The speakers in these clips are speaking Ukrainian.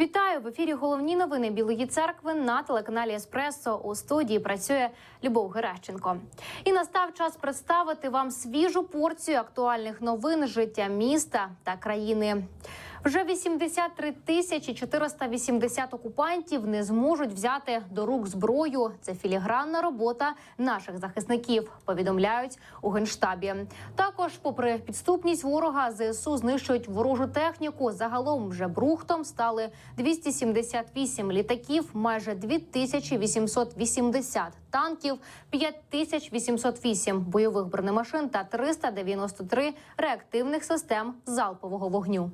Вітаю в ефірі. Головні новини Білої церкви на телеканалі Еспресо. У студії працює Любов Геращенко. І настав час представити вам свіжу порцію актуальних новин життя міста та країни. Вже 83 тисячі 480 окупантів не зможуть взяти до рук зброю. Це філігранна робота наших захисників. Повідомляють у генштабі. Також, попри підступність ворога, зсу знищують ворожу техніку. Загалом вже брухтом стали 278 літаків, майже 2880 танків, 5808 бойових бронемашин та 393 реактивних систем залпового вогню.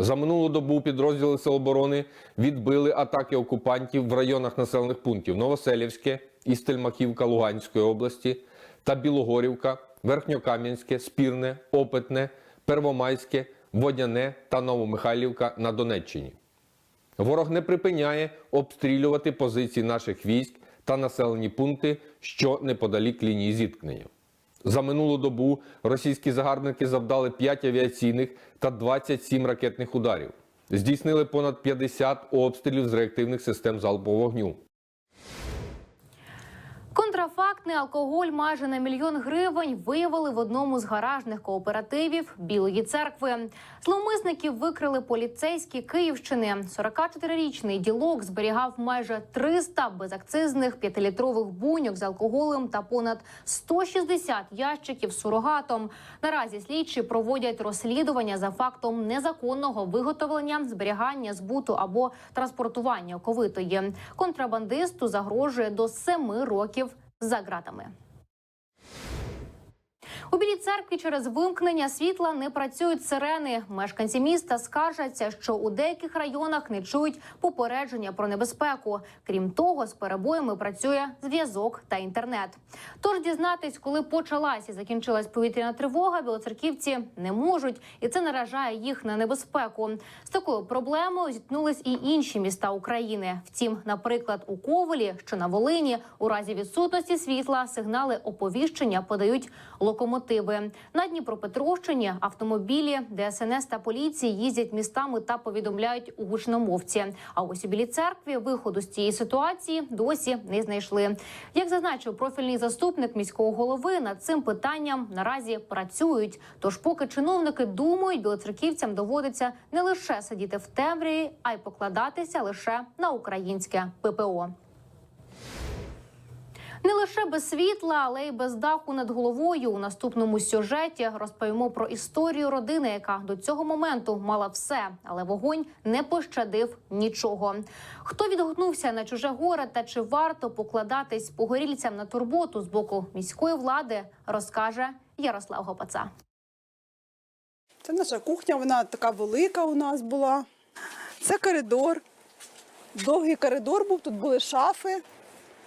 За минулу добу підрозділи Сил оборони відбили атаки окупантів в районах населених пунктів Новоселівське і Стельмахівка Луганської області та Білогорівка, Верхньокам'янське, Спірне, Опитне, Первомайське, Водяне та Новомихайлівка на Донеччині. Ворог не припиняє обстрілювати позиції наших військ та населені пункти, що неподалік лінії зіткнення. За минулу добу російські загарбники завдали 5 авіаційних та 27 ракетних ударів. Здійснили понад 50 обстрілів з реактивних систем залпового вогню. Контрафактний алкоголь майже на мільйон гривень виявили в одному з гаражних кооперативів Білої церкви. Зловмисників викрили поліцейські Київщини. 44-річний ділок зберігав майже 300 безакцизних п'ятилітрових буньок з алкоголем та понад 160 ящиків сурогатом. Наразі слідчі проводять розслідування за фактом незаконного виготовлення, зберігання, збуту або транспортування оковитої. Контрабандисту загрожує до 7 років за ґратами. У білій церкві через вимкнення світла не працюють сирени. Мешканці міста скаржаться, що у деяких районах не чують попередження про небезпеку. Крім того, з перебоями працює зв'язок та інтернет. Тож дізнатись, коли почалась і закінчилась повітряна тривога, білоцерківці не можуть, і це наражає їх на небезпеку. З такою проблемою зіткнулись і інші міста України. Втім, наприклад, у Ковелі, що на Волині, у разі відсутності світла сигнали оповіщення подають локомотиви. На Дніпропетровщині автомобілі ДСНС та поліції їздять містами та повідомляють у гучномовці. А ось у білій церкві виходу з цієї ситуації досі не знайшли. Як зазначив профільний заступник міського голови, над цим питанням наразі працюють. Тож, поки чиновники думають, білоцерківцям доводиться не лише сидіти в темряві, а й покладатися лише на українське ППО. Не лише без світла, але й без даху над головою. У наступному сюжеті розповімо про історію родини, яка до цього моменту мала все, але вогонь не пощадив нічого. Хто відгукнувся на чуже горе та чи варто покладатись погорільцям на турботу з боку міської влади, розкаже Ярослав Гопаца. Це наша кухня, вона така велика у нас була. Це коридор. Довгий коридор був, тут були шафи,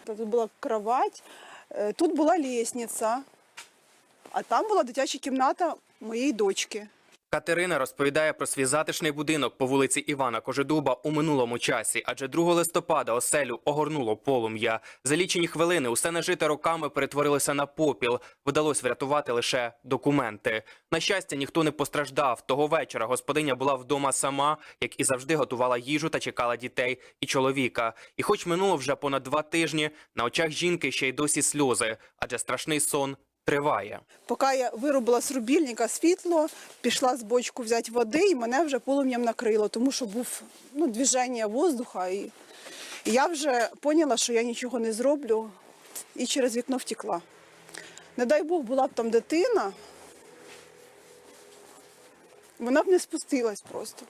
тут була кровать, е, тут була лестниця, а там була дитяча кімната моєї дочки. Катерина розповідає про свій затишний будинок по вулиці Івана Кожедуба у минулому часі, адже 2 листопада оселю огорнуло полум'я. За лічені хвилини усе нажите роками перетворилося на попіл. Вдалося врятувати лише документи. На щастя, ніхто не постраждав. Того вечора господиня була вдома сама, як і завжди готувала їжу та чекала дітей і чоловіка. І хоч минуло вже понад два тижні, на очах жінки ще й досі сльози, адже страшний сон триває. Поки я виробила з рубільника світло, пішла з бочку взяти води, і мене вже полум'ям накрило, тому що був ну, движення воздуха. І, я вже поняла, що я нічого не зроблю, і через вікно втекла. Не дай Бог, була б там дитина, вона б не спустилась просто.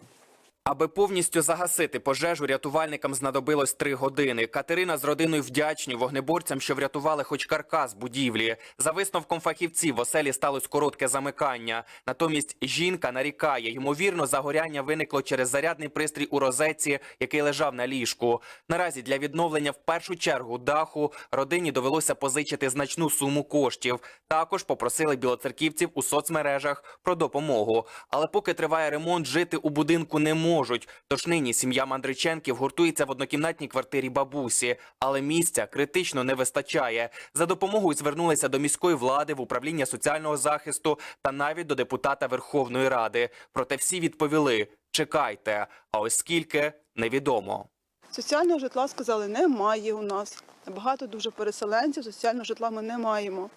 Аби повністю загасити пожежу, рятувальникам знадобилось три години. Катерина з родиною вдячні вогнеборцям, що врятували хоч каркас будівлі. За висновком фахівців в оселі сталося коротке замикання. Натомість жінка нарікає, ймовірно, загоряння виникло через зарядний пристрій у розетці, який лежав на ліжку. Наразі для відновлення в першу чергу даху родині довелося позичити значну суму коштів. Також попросили білоцерківців у соцмережах про допомогу. Але поки триває ремонт, жити у будинку не можуть. Тож нині сім'я Мандриченків гуртується в однокімнатній квартирі бабусі, але місця критично не вистачає. За допомогою звернулися до міської влади в управління соціального захисту та навіть до депутата Верховної Ради. Проте всі відповіли: чекайте. А ось скільки невідомо. Соціального житла сказали, немає у нас. Багато дуже переселенців, соціального житла ми не маємо.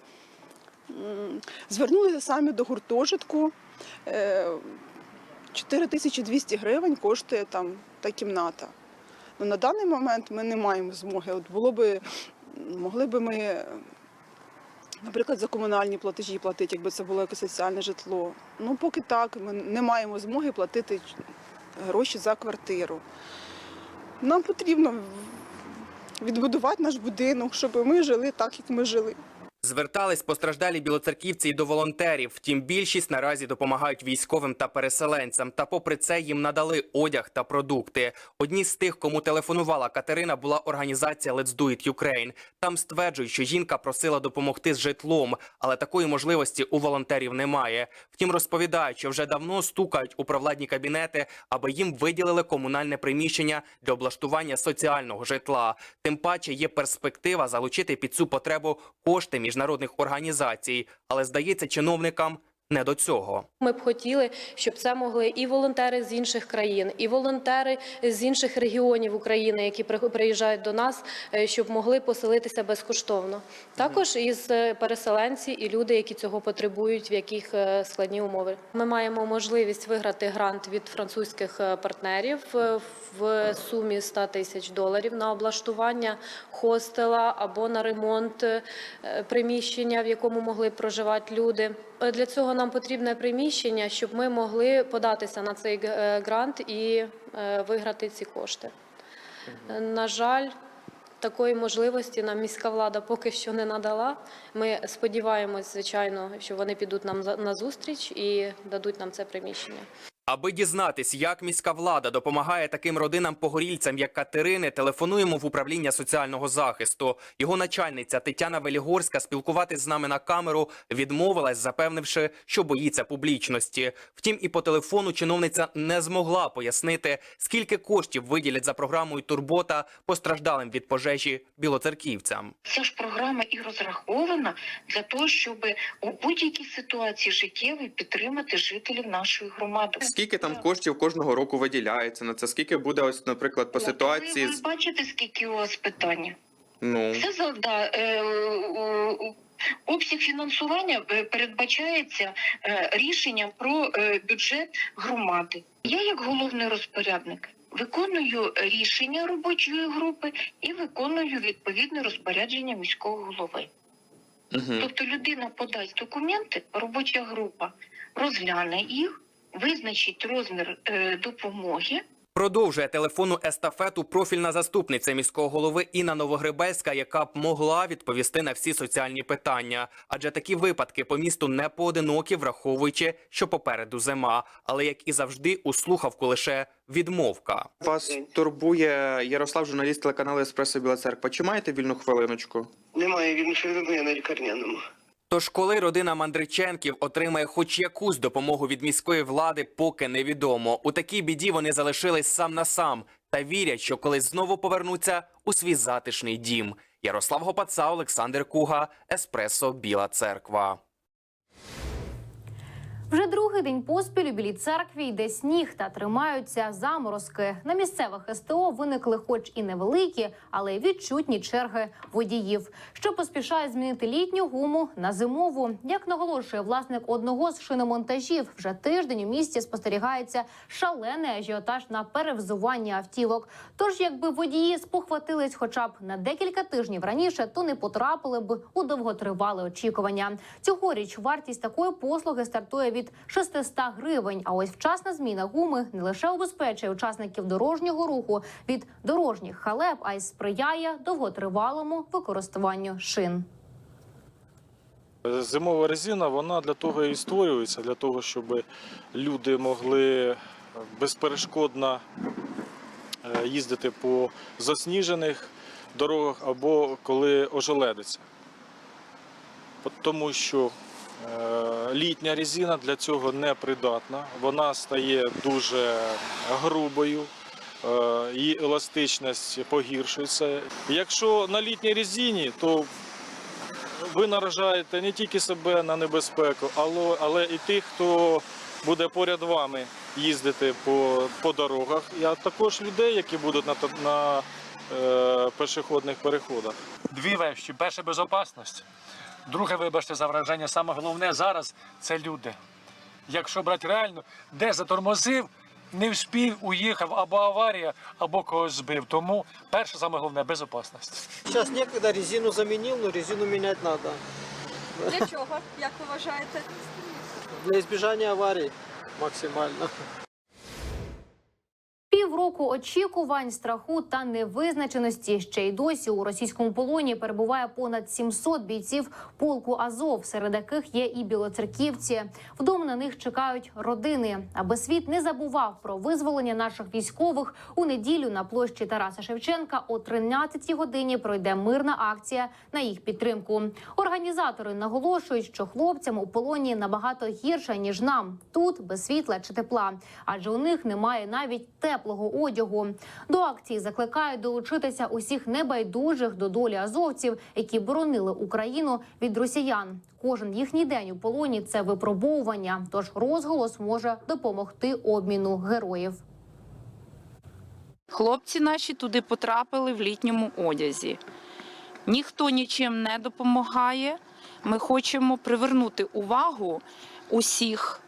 Звернулися самі до гуртожитку. Е, 4200 гривень коштує там та кімната. Ну, на даний момент ми не маємо змоги. От було би, могли би ми, наприклад, за комунальні платежі платити, якби це було якесь соціальне житло. Ну, поки так, ми не маємо змоги платити гроші за квартиру. Нам потрібно відбудувати наш будинок, щоб ми жили так, як ми жили. Звертались постраждалі білоцерківці й до волонтерів. Втім, більшість наразі допомагають військовим та переселенцям. Та попри це їм надали одяг та продукти. Одні з тих, кому телефонувала Катерина, була організація Let's Do It Ukraine. Там стверджують, що жінка просила допомогти з житлом, але такої можливості у волонтерів немає. Втім, розповідають, що вже давно стукають у провладні кабінети, аби їм виділили комунальне приміщення для облаштування соціального житла. Тим паче є перспектива залучити під цю потребу кошти міжнародних організацій, але здається, чиновникам не до цього. Ми б хотіли, щоб це могли і волонтери з інших країн, і волонтери з інших регіонів України, які при- приїжджають до нас, е, щоб могли поселитися безкоштовно. Також із е, переселенці і люди, які цього потребують, в яких е, складні умови. Ми маємо можливість виграти грант від французьких партнерів в сумі 100 тисяч доларів на облаштування хостела або на ремонт приміщення, в якому могли проживати люди. Е, Для цього нам потрібне приміщення, щоб ми могли податися на цей е, грант і е, виграти ці кошти. На жаль, такої можливості нам міська влада поки що не надала. Ми сподіваємось, звичайно, що вони підуть нам на зустріч і дадуть нам це приміщення. Аби дізнатись, як міська влада допомагає таким родинам погорільцям, як Катерини, телефонуємо в управління соціального захисту. Його начальниця Тетяна Велігорська спілкуватись з нами на камеру відмовилась, запевнивши, що боїться публічності. Втім, і по телефону чиновниця не змогла пояснити, скільки коштів виділять за програмою Турбота постраждалим від пожежі білоцерківцям. Ця ж програма і розрахована для того, щоб у будь-якій ситуації життєвій підтримати жителів нашої громади. Скільки там коштів кожного року виділяється на це? Скільки буде ось, наприклад, по ситуації Ви, ви бачите, скільки у вас питання? ну Це завда е, обсяг фінансування е, передбачається е, рішенням про бюджет громади. Я, як головний розпорядник, виконую рішення робочої групи і виконую відповідне розпорядження міського голови. угу. Тобто людина подасть документи, робоча група розгляне їх, визначить розмір е, допомоги. Продовжує телефонну естафету профільна заступниця міського голови Інна Новогребельська, яка б могла відповісти на всі соціальні питання. Адже такі випадки по місту не поодинокі, враховуючи, що попереду зима. Але як і завжди, у слухавку лише відмовка. вас турбує Ярослав, журналіст телеканалу Еспресо Біла Церква. Чи маєте вільну хвилиночку? Немає він я на лікарняному. Тож, коли родина Мандриченків отримає хоч якусь допомогу від міської влади, поки невідомо. У такій біді вони залишились сам на сам та вірять, що колись знову повернуться у свій затишний дім. Ярослав Гопаца, Олександр Куга, Еспресо Біла Церква. Другий день поспіль у білій церкві йде сніг та тримаються заморозки. На місцевих СТО виникли, хоч і невеликі, але й відчутні черги водіїв, що поспішає змінити літню гуму на зимову. Як наголошує власник одного з шиномонтажів, вже тиждень у місті спостерігається шалений ажіотаж на перевзування автівок. Тож, якби водії спохватились, хоча б на декілька тижнів раніше, то не потрапили б у довготривале очікування. Цьогоріч вартість такої послуги стартує від 600 гривень. А ось вчасна зміна гуми не лише убезпечує учасників дорожнього руху від дорожніх халеп, а й сприяє довготривалому використанню шин. Зимова резина вона для того і створюється, для того, щоб люди могли безперешкодно е, їздити по засніжених дорогах або коли ожеледиться. Тому що літня резина для цього не придатна, вона стає дуже грубою, е, її еластичність погіршується. Якщо на літній резині, то ви наражаєте не тільки себе на небезпеку, але, і тих, хто буде поряд вами їздити по, по дорогах, а також людей, які будуть на, на е, пешеходних переходах. Дві вещі. Перше безопасність. Друге, вибачте за враження, саме головне зараз це люди. Якщо брати реально, де затормозив, не вспів, уїхав, або аварія, або когось збив. Тому перше саме головне безопасність. Сейчас некогда резину заменил, но резину менять надо. Для чого, як ви вважаєте? Для избежания аварий максимально. Півроку очікувань, страху та невизначеності ще й досі у російському полоні перебуває понад 700 бійців полку Азов, серед яких є і білоцерківці. Вдома на них чекають родини, аби світ не забував про визволення наших військових. У неділю на площі Тараса Шевченка о 13-й годині пройде мирна акція на їх підтримку. Організатори наголошують, що хлопцям у полоні набагато гірше ніж нам тут без світла чи тепла, адже у них немає навіть теплого одягу. До акції закликають долучитися усіх небайдужих до долі азовців, які боронили Україну від росіян. Кожен їхній день у полоні це випробовування. Тож розголос може допомогти обміну героїв. Хлопці наші туди потрапили в літньому одязі. Ніхто нічим не допомагає. Ми хочемо привернути увагу усіх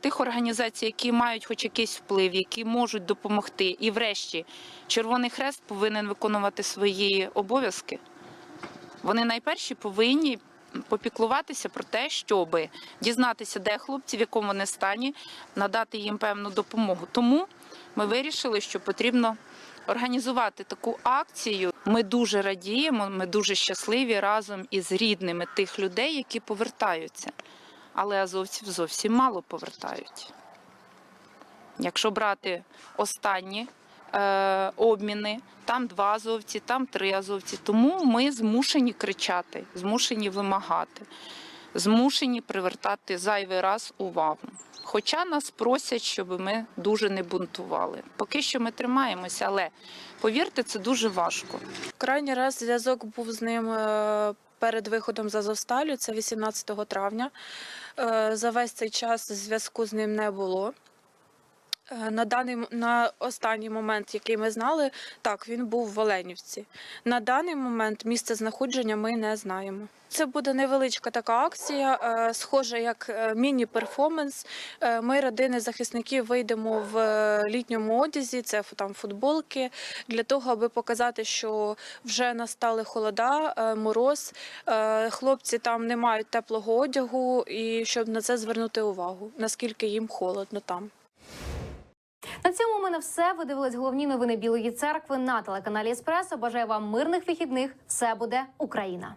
тих організацій, які мають хоч якийсь вплив, які можуть допомогти. І врешті Червоний Хрест повинен виконувати свої обов'язки. Вони найперші повинні попіклуватися про те, щоб дізнатися, де хлопці, в якому вони стані, надати їм певну допомогу. Тому ми вирішили, що потрібно організувати таку акцію. Ми дуже радіємо, ми дуже щасливі разом із рідними тих людей, які повертаються. Але азовців зовсім мало повертають. Якщо брати останні е, обміни, там два азовці, там три азовці. Тому ми змушені кричати, змушені вимагати, змушені привертати зайвий раз увагу. Хоча нас просять, щоб ми дуже не бунтували. Поки що ми тримаємося, але повірте, це дуже важко. Крайній раз зв'язок був з ним е, перед виходом з Азовсталю, це 18 травня. Е, За весь цей час зв'язку з ним не було. Е, На даний на останній момент, який ми знали, так він був в Оленівці. На даний момент місце знаходження ми не знаємо. Це буде невеличка така акція, е, схожа як е, міні-перформанс. Ми, родини захисників, вийдемо в літньому одязі, це там футболки, для того, аби показати, що вже настали холода, мороз. Хлопці там не мають теплого одягу, і щоб на це звернути увагу, наскільки їм холодно там. На цьому у мене все. Ви дивились головні новини Білої церкви на телеканалі Еспресо. Бажаю вам мирних вихідних. Все буде Україна.